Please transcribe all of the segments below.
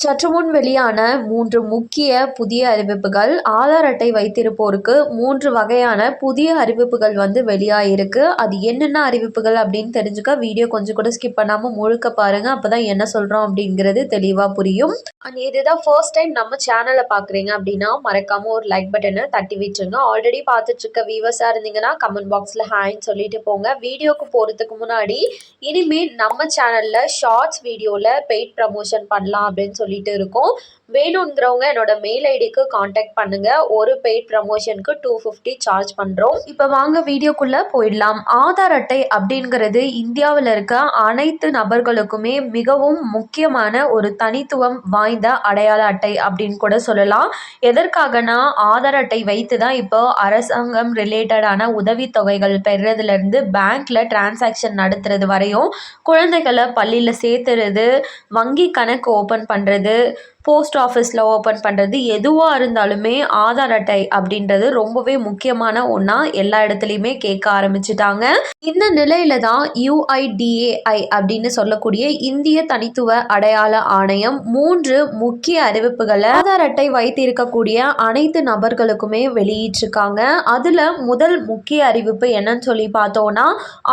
சற்று முன் வெளியான மூன்று முக்கிய புதிய அறிவிப்புகள் ஆதார் அட்டை வைத்திருப்போருக்கு மூன்று வகையான புதிய அறிவிப்புகள் வந்து வெளியாகிருக்கு அது என்னென்ன அறிவிப்புகள் அப்படின்னு தெரிஞ்சுக்க வீடியோ கொஞ்சம் கூட ஸ்கிப் பண்ணாமல் முழுக்க பாருங்கள் அப்போ தான் என்ன சொல்கிறோம் அப்படிங்கிறது தெளிவாக புரியும். அண்ட் இதுதான் ஃபர்ஸ்ட் டைம் நம்ம சேனலை பார்க்குறீங்க அப்படின்னா மறக்காமல் ஒரு லைக் பட்டனை தட்டி விட்டுருங்க. ஆல்ரெடி பார்த்துட்டு இருக்க வியூவர்ஸாக இருந்தீங்கன்னா கமெண்ட் பாக்ஸில் ஹேன்னு சொல்லிட்டு போங்க. வீடியோக்கு போகிறதுக்கு முன்னாடி இனிமேல் நம்ம சேனலில் ஷார்ட்ஸ் வீடியோவில் பெய்ட் ப்ரமோஷன் பண்ணலாம் அப்படின்னு சொல்லி சொல்லிட்டு இருக்கோம். வேணுங்கிறவங்க என்னோட மெயில் ஐடிக்கு காண்டாக்ட் பண்ணுங்க. ஒரு பெய்ட் ப்ரமோஷனுக்கு டூ ஃபிஃப்டி சார்ஜ் பண்ணுறோம் இப்போ வாங்க வீடியோக்குள்ளே போயிடலாம். ஆதார் அட்டை அப்படிங்கிறது இந்தியாவில் இருக்க அனைத்து நபர்களுக்குமே மிகவும் முக்கியமான ஒரு தனித்துவம் வாய்ந்த அடையாள அட்டை அப்படின்னு கூட சொல்லலாம். எதற்காகனா ஆதார் அட்டை வைத்து தான் இப்போ அரசாங்கம் ரிலேட்டடான உதவித்தொகைகள் பெறுறதுலேருந்து பேங்க்கில் டிரான்சாக்ஷன் நடத்துறது வரையும் குழந்தைகளை பள்ளியில் சேர்த்துறது வங்கி கணக்கு ஓப்பன் பண்ணுறது போஸ்ட் ஆஃபீஸில் ஓப்பன் பண்ணுறது எதுவாக இருந்தாலுமே ஆதார் அட்டை அப்படின்றது ரொம்பவே முக்கியமான ஒன்றா எல்லா இடத்துலையுமே கேட்க ஆரம்பிச்சிட்டாங்க. இந்த நிலையில தான் யுஐடிஏஐ அப்படின்னு சொல்லக்கூடிய இந்திய தனித்துவ அடையாள ஆணையம் மூன்று முக்கிய அறிவிப்புகளை ஆதார் அட்டை வைத்திருக்கக்கூடிய அனைத்து நபர்களுக்குமே வெளியிட்டிருக்காங்க. அதில் முதல் முக்கிய அறிவிப்பு என்னன்னு சொல்லி பார்த்தோன்னா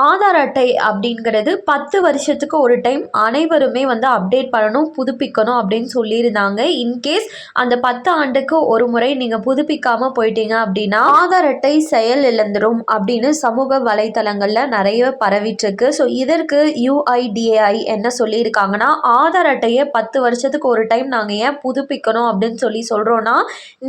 ஆதார் அட்டை அப்படிங்கிறது பத்து வருஷத்துக்கு ஒரு டைம் அனைவருமே வந்து அப்டேட் பண்ணணும் புதுப்பிக்கணும் அப்படின்னு சொல்லியிருந்தாங்க. இருந்தாங்க. இன்கேஸ் அந்த பத்து ஆண்டுக்கு ஒரு முறை நீங்கள் புதுப்பிக்காமல் போயிட்டீங்க அப்படின்னா ஆதார் அட்டை செயல் இழந்துடும் அப்படின்னு சமூக வலைத்தளங்களில் நிறைய பரவிட்டுருக்கு. ஸோ இதற்கு யூஐடிஏஐ என்ன சொல்லியிருக்காங்கன்னா ஆதார் அட்டையை பத்து வருஷத்துக்கு ஒரு டைம் நாங்கள் ஏன் புதுப்பிக்கணும் அப்படின்னு சொல்லி சொல்கிறோன்னா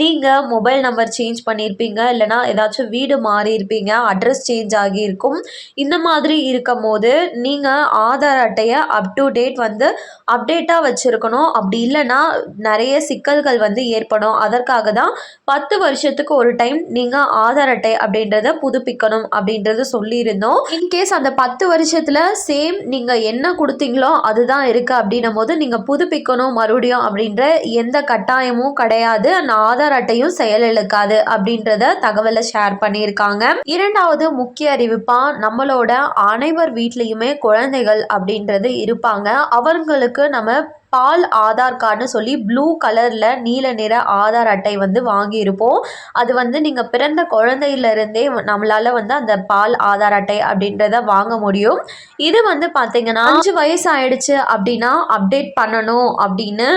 நீங்கள் மொபைல் நம்பர் சேஞ்ச் பண்ணியிருப்பீங்க. இல்லைனா ஏதாச்சும் வீடு மாறி இருப்பீங்க அட்ரஸ் சேஞ்ச் ஆகியிருக்கும். இந்த மாதிரி இருக்கும் போது நீங்கள் ஆதார் அட்டையை அப் டு டேட் வந்து அப்டேட்டாக வச்சுருக்கணும். அப்படி இல்லைன்னா நிறைய சிக்கல்கள் வந்து ஏற்படும். அதற்காக தான் பத்து வருஷத்துக்கு ஒரு டைம் நீங்கள் ஆதார் அட்டை அப்படின்றத புதுப்பிக்கணும் அப்படின்றத சொல்லியிருந்தோம். இன்கேஸ் அந்த பத்து வருஷத்தில் சேம் நீங்கள் என்ன கொடுத்தீங்களோ அதுதான் இருக்குது அப்படின்னும் போது நீங்கள் புதுப்பிக்கணும் மறுபடியும் அப்படின்ற எந்த கட்டாயமும் கிடையாது. அந்த ஆதார் அட்டையும் செயலிழக்காது அப்படின்றத தகவலை ஷேர் பண்ணியிருக்காங்க. இரண்டாவது முக்கிய அறிவிப்பா நம்மளோட அனைவர் வீட்லேயுமே குழந்தைகள் அப்படின்றது இருப்பாங்க. அவங்களுக்கு நம்ம பால் ஆதார் கார்டுன்னு சொல்லி ப்ளூ கலரில் நீல நிற ஆதார் அட்டை வந்து வாங்கியிருப்போம். அது வந்து நீங்கள் பிறந்த குழந்தையிலிருந்தே நம்மளால் வந்து அந்த பால் ஆதார் அட்டை அப்படின்றத வாங்க முடியும். இது வந்து பார்த்திங்கன்னா அஞ்சு வயசு ஆயிடுச்சு அப்படின்னா அப்டேட் பண்ணணும் அப்படின்னு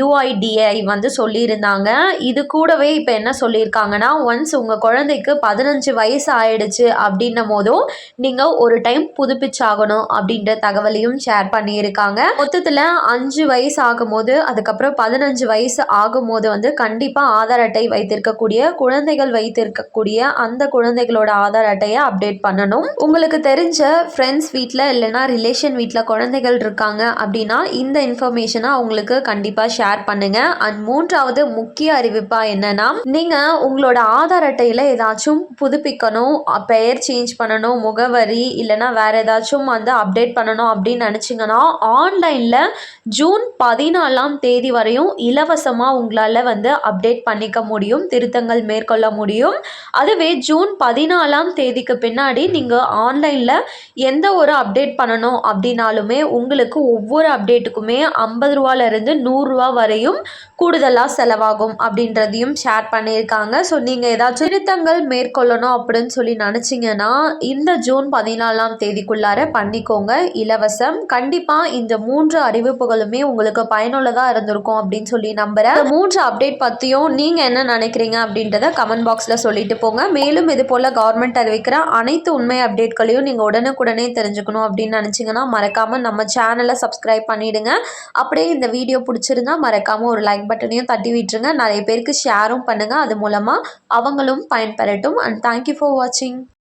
யூஐடிஐ வந்து சொல்லியிருந்தாங்க. இது கூடவே இப்போ என்ன சொல்லியிருக்காங்கன்னா ஒன்ஸ் உங்கள் குழந்தைக்கு பதினஞ்சு வயசு ஆயிடுச்சு அப்படின்னும் போதும் நீங்கள் ஒரு டைம் புதுப்பிச்சாகணும் அப்படின்ற தகவலையும் ஷேர் பண்ணியிருக்காங்க. மொத்தத்தில் அஞ்சு வயசு வயசு ஆகும்போது அதுக்கப்புறம் பதினஞ்சு வயசு ஆகும்போது வந்து கண்டிப்பாக ஆதார் அட்டை வைத்திருக்கக்கூடிய குழந்தைகள் வைத்திருக்கக்கூடிய அந்த குழந்தைகளோட ஆதார் அட்டையை அப்டேட் பண்ணணும். உங்களுக்கு தெரிஞ்ச ஃப்ரெண்ட்ஸ் வீட்டில் இல்லைனா ரிலேஷன் வீட்டில் குழந்தைகள் இருக்காங்க அப்படின்னா இந்த இன்ஃபர்மேஷனை அவங்களுக்கு கண்டிப்பாக ஷேர் பண்ணுங்க. அண்ட் மூன்றாவது முக்கிய அறிவிப்பாக என்னன்னா நீங்கள் உங்களோட ஆதார் அட்டையில் ஏதாச்சும் புதுப்பிக்கணும் பெயர் சேஞ்ச் பண்ணணும் முகவரி இல்லைனா வேற ஏதாச்சும் வந்து அப்டேட் பண்ணணும் அப்படின்னு நினச்சிங்கன்னா ஆன்லைனில் ஜூன் பதினாலாம் தேதி வரையும் இலவசமாக உங்களால் வந்து அப்டேட் பண்ணிக்க முடியும் திருத்தங்கள் மேற்கொள்ள முடியும். அதுவே ஜூன் பதினாலாம் தேதிக்கு பின்னாடி நீங்கள் ஆன்லைனில் எந்த ஒரு அப்டேட் பண்ணணும் அப்படின்னாலுமே உங்களுக்கு ஒவ்வொரு அப்டேட்டுக்குமே ஐம்பது ரூபாலேருந்து நூறுரூவா வரையும் கூடுதலாக செலவாகும் அப்படின்றதையும் ஷேர் பண்ணியிருக்காங்க. ஸோ நீங்கள் ஏதாச்சும் திருத்தங்கள் மேற்கொள்ளணும் அப்படின்னு சொல்லி நினச்சிங்கன்னா இந்த ஜூன் பதினாலாம் தேதிக்குள்ளார பண்ணிக்கோங்க இலவசம். கண்டிப்பாக இந்த மூன்று அறிவிப்புகளுமே உங்களுக்கு உங்களுக்கு பயனுள்ளதாக இருந்திருக்கும் அப்படின்னு சொல்லி நம்புகிறேன் மூன்று அப்டேட் பற்றியும் நீங்கள் என்ன நினைக்கிறீங்க அப்படின்றத கமெண்ட் பாக்ஸில் சொல்லிட்டு போங்க. மேலும் இது போல் கவர்மெண்ட் அறிவிக்கிற அனைத்து உண்மை அப்டேட்களையும் நீங்கள் உடனுக்குடனே தெரிஞ்சுக்கணும் அப்படின்னு நினச்சிங்கன்னா மறக்காமல் நம்ம சேனலை சப்ஸ்கிரைப் பண்ணிவிடுங்க அப்படியே இந்த வீடியோ பிடிச்சிருந்தா மறக்காமல் ஒரு லைக் பட்டனையும் தட்டி விட்டுருங்க. நிறைய பேருக்கு ஷேரும் பண்ணுங்கள் அது மூலமாக அவங்களும் பயன்பெறட்டும். அண்ட் தேங்க்யூ ஃபார் வாட்சிங்